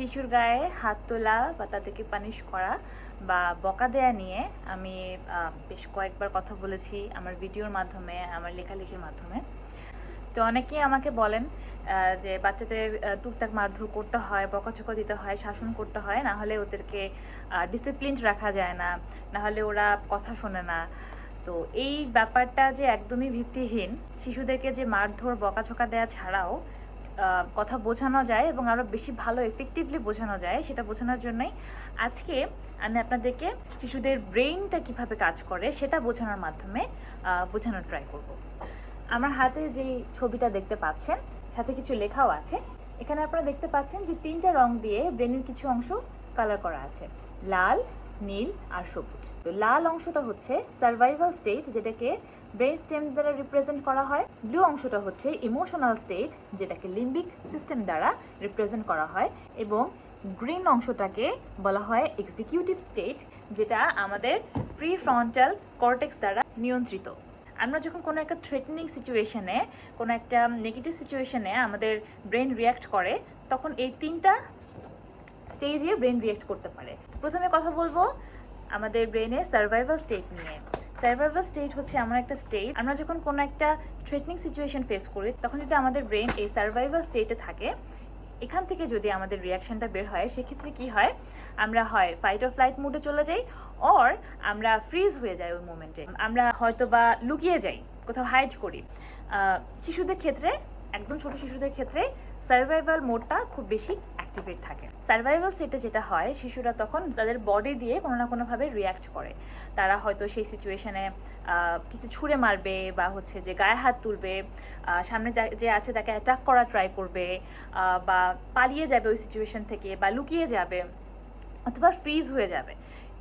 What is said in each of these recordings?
শিশুর গায়ে হাত তোলা বা তাদেরকে পানিশ করা বা বকা দেয়া নিয়ে আমি বেশ কয়েকবার কথা বলেছি আমার ভিডিওর মাধ্যমে, আমার লেখালেখির মাধ্যমে। তো অনেকেই আমাকে বলেন যে বাচ্চাদের টুকটাক মারধর করতে হয় বকাচকা দিতে হয়, শাসন করতে হয়, না হলে ওদেরকে ডিসিপ্লিন রাখা যায় না না হলে ওরা কথা শোনে না। তো এই ব্যাপারটা যে একদমই ভিত্তিহীন, শিশুদেরকে যে মারধর, বকাঝকা দেওয়া ছাড়াও কথা বোঝানো যায় এবং আরও বেশি ভালো এফেক্টিভলি বোঝানো যায়, সেটা বোঝানোর জন্যই আজকে আমি আপনাদেরকে শিশুদের ব্রেইনটা কীভাবে কাজ করে সেটা বোঝানোর মাধ্যমে বোঝানোর ট্রাই করব। আমার হাতে যে ছবিটা দেখতে পাচ্ছেন, সাথে কিছু লেখাও আছে। এখানে আপনারা দেখতে পাচ্ছেন যে তিনটা রং দিয়ে ব্রেনের কিছু অংশ কালার করা আছে। লাল নীল আর সবুজ। তো লাল অংশটা হচ্ছে সার্ভাইভাল স্টেট যেটাকে ব্রেন স্টেম দ্বারা রিপ্রেজেন্ট করা হয়। ব্লু অংশটা হচ্ছে ইমোশনাল স্টেট যেটাকে লিম্বিক সিস্টেম দ্বারা রিপ্রেজেন্ট করা হয়। এবং গ্রিন অংশটাকে বলা হয় এক্সিকিউটিভ স্টেট যেটা আমাদের প্রি ফ্রন্টাল কর্টেক্স দ্বারা নিয়ন্ত্রিত। আমরা যখন কোনো একটা থ্রেটনিং সিচুয়েশনে কোনো একটা নেগেটিভ সিচুয়েশনে আমাদের ব্রেন রিয়াক্ট করে, তখন এই তিনটা স্টেজে ব্রেন রিয়েক্ট করতে পারে প্রথমে কথা বলব আমাদের ব্রেনে সার্ভাইভাল স্টেট নিয়ে সার্ভাইভাল স্টেট হচ্ছে এমন একটা স্টেট আমরা যখন কোনো একটা থ্রেটনিং সিচুয়েশন ফেস করি তখন যদি আমাদের ব্রেন এই সার্ভাইভাল স্টেটে থাকে এখান থেকে যদি আমাদের রিয়াকশনটা বের হয় সেক্ষেত্রে কি হয় আমরা হয় ফাইট অফ ফ্লাইট মুডে চলে যাই অর আমরা ফ্রিজ হয়ে যাই ওই মোমেন্টে আমরা হয়তো বা লুকিয়ে যাই কোথাও হাইড করি শিশুদের ক্ষেত্রে একদম ছোট শিশুদের ক্ষেত্রে সার্ভাইভাল মোডটা খুব বেশি অ্যাক্টিভেট থাকে। সার্ভাইভাল সেটে যেটা হয়, শিশুরা তখন তাদের বডি দিয়ে কোনো না কোনোভাবে রিয়্যাক্ট করে। তারা হয়তো সেই সিচুয়েশানে কিছু ছুঁড়ে মারবে বা হচ্ছে যে গায়ে হাত তুলবে সামনে যা- যে আছে তাকে অ্যাটাক করা ট্রাই করবে বা পালিয়ে যাবে ওই সিচুয়েশান থেকে বা লুকিয়ে যাবে, অথবা ফ্রিজ হয়ে যাবে।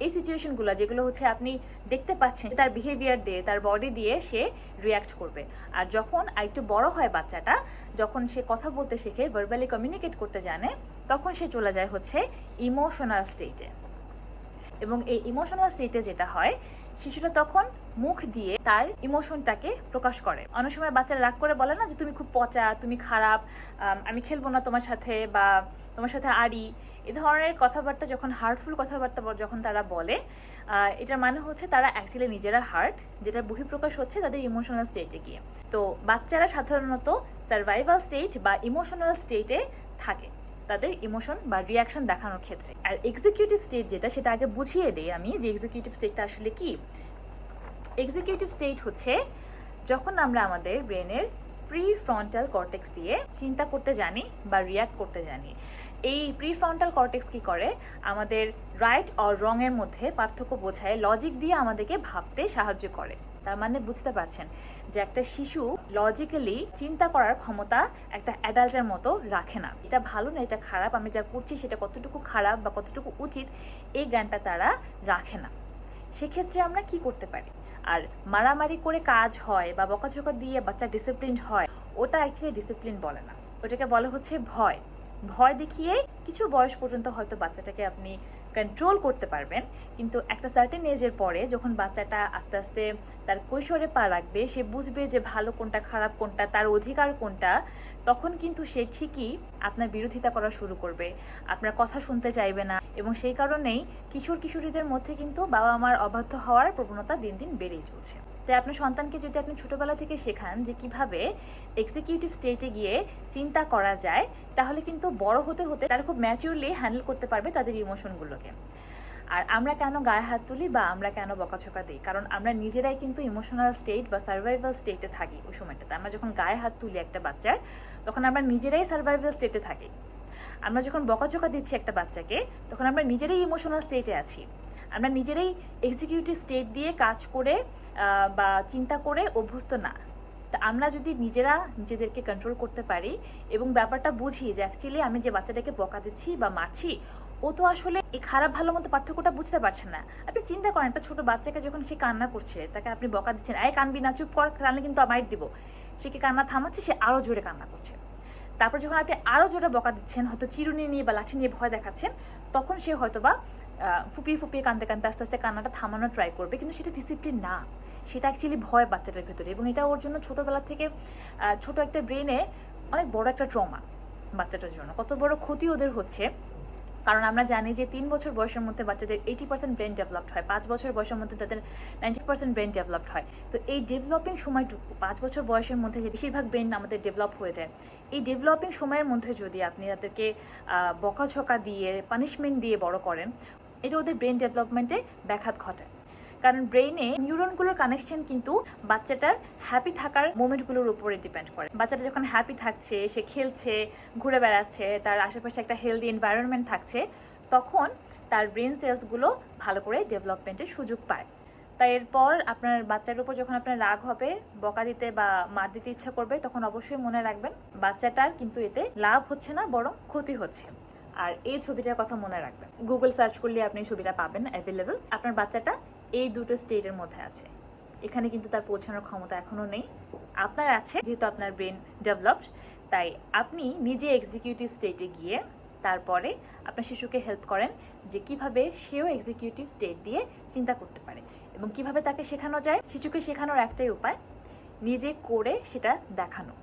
এই সিচুয়েশনগুলো যেগুলো হচ্ছে আপনি দেখতে পাচ্ছেন, তার বিহেভিয়ার দিয়ে, তার বডি দিয়ে সে রিয়াক্ট করবে। আর যখন একটু বড় হয় বাচ্চাটা, যখন সে কথা বলতে শেখে ভার্বালি কমিউনিকেট করতে জানে, তখন সে চলে যায় হচ্ছে ইমোশনাল স্টেটে এবং এই ইমোশনাল স্টেটে যেটা হয়, শিশুটা তখন মুখ দিয়ে তার ইমোশনটাকে প্রকাশ করে। অনেক সময় বাচ্চারা রাগ করে বলে না যে, তুমি খুব পচা, তুমি খারাপ, আমি খেলব না তোমার সাথে বা তোমার সাথে আড়ি। এ ধরনের কথাবার্তা যখন হার্টফুল কথাবার্তা যখন তারা বলে এটার মানে হচ্ছে তারা অ্যাকচুয়ালি নিজেরা হার্ট যেটা বহিঃপ্রকাশ হচ্ছে তাদের ইমোশনাল স্টেটে গিয়ে। তো বাচ্চারা সাধারণত সার্ভাইভাল স্টেট বা ইমোশনাল স্টেটে থাকে। তাদের ইমোশন বা রিয়াকশন দেখানোর ক্ষেত্রে। আর এক্সিকিউটিভ স্টেট যেটা, সেটা আগে বুঝিয়ে দিই আমি যে এক্সিকিউটিভ স্টেটটা আসলে কি। এক্সিকিউটিভ স্টেট হচ্ছে যখন আমরা আমাদের ব্রেনের প্রি ফ্রন্টাল কর্টেক্স দিয়ে চিন্তা করতে জানি বা রিয়াক্ট করতে জানি। এই প্রি ফ্রন্টাল কর্টেক্স কি করে? আমাদের রাইট অর রং এর মধ্যে পার্থক্য বোঝায় লজিক দিয়ে আমাদেরকে ভাবতে সাহায্য করে। তার মানে বুঝতে পারছেন যে একটা শিশু লজিক্যালি চিন্তা করার ক্ষমতা একটা অ্যাডাল্টের মতো রাখে না। এটা ভালো না, এটা খারাপ, আমি যা করছি সেটা কতটুকু খারাপ বা কতটুকু উচিত, এই জ্ঞানটা তারা রাখে না। সেক্ষেত্রে আমরা কি করতে পারি? আর মারামারি করে কাজ হয় বা বকাঝকা দিয়ে বাচ্চা ডিসিপ্লিন হয়, ওটা অ্যাকচুয়ালি ডিসিপ্লিন বলে না। ওটাকে বলা হচ্ছে ভয়। ভয় দেখিয়ে কিছু বয়স পর্যন্ত হয়তো বাচ্চাটাকে আপনি কন্ট্রোল করতে পারবেন, কিন্তু একটা সার্টেন এজের পরে যখন বাচ্চাটা আস্তে আস্তে তার কৈশোরে পা রাখবে, সে বুঝবে যে ভালো কোনটা, খারাপ কোনটা, তার অধিকার কোনটা, তখন কিন্তু সে ঠিকই আপনার বিরোধিতা করা শুরু করবে। আপনার কথা শুনতে চাইবে না এবং সেই কারণেই কিশোর কিশোরীদের মধ্যে কিন্তু বাবা মার অবাধ্য হওয়ার প্রবণতা দিন দিন বেড়েই চলছে। তাই আপনার সন্তানকে যদি আপনি ছোটবেলা থেকে শেখান যে কীভাবে এক্সিকিউটিভ স্টেটে গিয়ে চিন্তা করা যায়, তাহলে কিন্তু বড় হতে হতে তারা খুব ম্যাচিউরলি হ্যান্ডেল করতে পারবে তাদের ইমোশনগুলোকে আর আমরা কেন গায়ে হাত তুলি বা আমরা কেন বকাছকা দিই? কারণ আমরা নিজেরাই কিন্তু ইমোশনাল স্টেট বা সার্ভাইভাল স্টেটে থাকি ওই সময়টাতে। আমরা যখন গায়ে হাত তুলি একটা বাচ্চার, তখন আমরা নিজেরাই সার্ভাইভাল স্টেটে থাকি। আমরা যখন বকাঝকা দিচ্ছি একটা বাচ্চাকে, তখন আমরা নিজেরাই ইমোশনাল স্টেটে আছি। আমরা নিজেরাই এক্সিকিউটিভ স্টেট দিয়ে কাজ করে বা চিন্তা করে অভ্যস্ত না। তা আমরা যদি নিজেরা নিজেদেরকে কন্ট্রোল করতে পারি এবং ব্যাপারটা বুঝি যে অ্যাকচুয়ালি আমি যে বাচ্চাটাকে বকা দিচ্ছি বা মারছি, ও তো আসলে এই খারাপ ভালো মতো পার্থক্যটা বুঝতে পারছে না। আপনি চিন্তা করেন, একটা ছোটো বাচ্চাকে যখন সে কান্না করছে, তাকে আপনি বকা দিচ্ছেন, আয় কানবি না, চুপ কর, কানলে কিন্তু মাইট দিব। সে কি কান্না থামাচ্ছে? সে আরও জোরে কান্না করছে। তারপর যখন আপনি আরও জোরে বকা দিচ্ছেন, হয়তো চিরুনি নিয়ে বা লাঠি নিয়ে ভয় দেখাচ্ছেন, তখন সে হয়তো বা ফুপিয়ে ফুপিয়ে কাঁদতে কানতে আস্তে আস্তে কান্নাটা থামানোর ট্রাই করবে। কিন্তু সেটা ডিসিপ্লিন না। সেটা অ্যাকচুয়ালি ভয় বাচ্চাটার ভেতরে। এবং এটা ওর জন্য ছোটোবেলা থেকে ছোট একটা ব্রেনে অনেক বড় একটা ট্রমা বাচ্চাটার জন্য। কত বড় ক্ষতি ওদের হচ্ছে। কারণ আমরা জানি যে তিন বছর বয়সের মধ্যে বাচ্চাদের এইটি পার্সেন্ট ব্রেন ডেভেলপড হয়, পাঁচ বছর বয়সের মধ্যে তাদের নাইনটি পার্সেন্ট ব্রেন ডেভেলপড হয়। তো এই ডেভেলপিং সময়টুকু, পাঁচ বছর বয়সের মধ্যে যে বেশিরভাগ ব্রেন আমাদের ডেভেলপ হয়ে যায়, এই ডেভেলপিং সময়ের মধ্যে যদি আপনি তাদেরকে বকাঝকা দিয়ে পানিশমেন্ট দিয়ে বড় করেন, এটা ওদের ব্রেন ডেভেলপমেন্টে ব্যাঘাত ঘটায়। কারণ ব্রেইনে নিউরনগুলোর কানেকশন কিন্তু বাচ্চাটার হ্যাপি থাকার মোমেন্টগুলোর উপরে ডিপেন্ড করে। বাচ্চাটা যখন হ্যাপি থাকছে, সে খেলছে, ঘুরে বেড়াচ্ছে, তার আশেপাশে একটা হেলদি এনভায়রনমেন্ট থাকছে, তখন তার ব্রেন সেলসগুলো ভালো করে ডেভেলপমেন্টের সুযোগ পায়। তাই এরপর আপনার বাচ্চার উপর যখন আপনার রাগ হবে, বকা দিতে বা মার দিতে ইচ্ছা করবে, তখন অবশ্যই মনে রাখবেন বাচ্চাটার কিন্তু এতে লাভ হচ্ছে না, বরং ক্ষতি হচ্ছে। আর এই ছবিটার কথা মনে রাখবেন। গুগল সার্চ করলে আপনি ছবিটা পাবেন অ্যাভেলেবেল আপনার বাচ্চাটা এই দুটো স্টেটের মধ্যে আছে। এখানে কিন্তু তার পৌঁছানোর ক্ষমতা এখনও নেই। আপনার আছে, যেহেতু আপনার ব্রেন ডেভেলপড তাই আপনি নিজে এক্সিকিউটিভ স্টেটে গিয়ে তারপরে আপনার শিশুকে হেল্প করেন যে কীভাবে সেও এক্সিকিউটিভ স্টেট দিয়ে চিন্তা করতে পারে এবং কীভাবে তাকে শেখানো যায়। শিশুকে শেখানোর একটাই উপায়, নিজে করে সেটা দেখানো।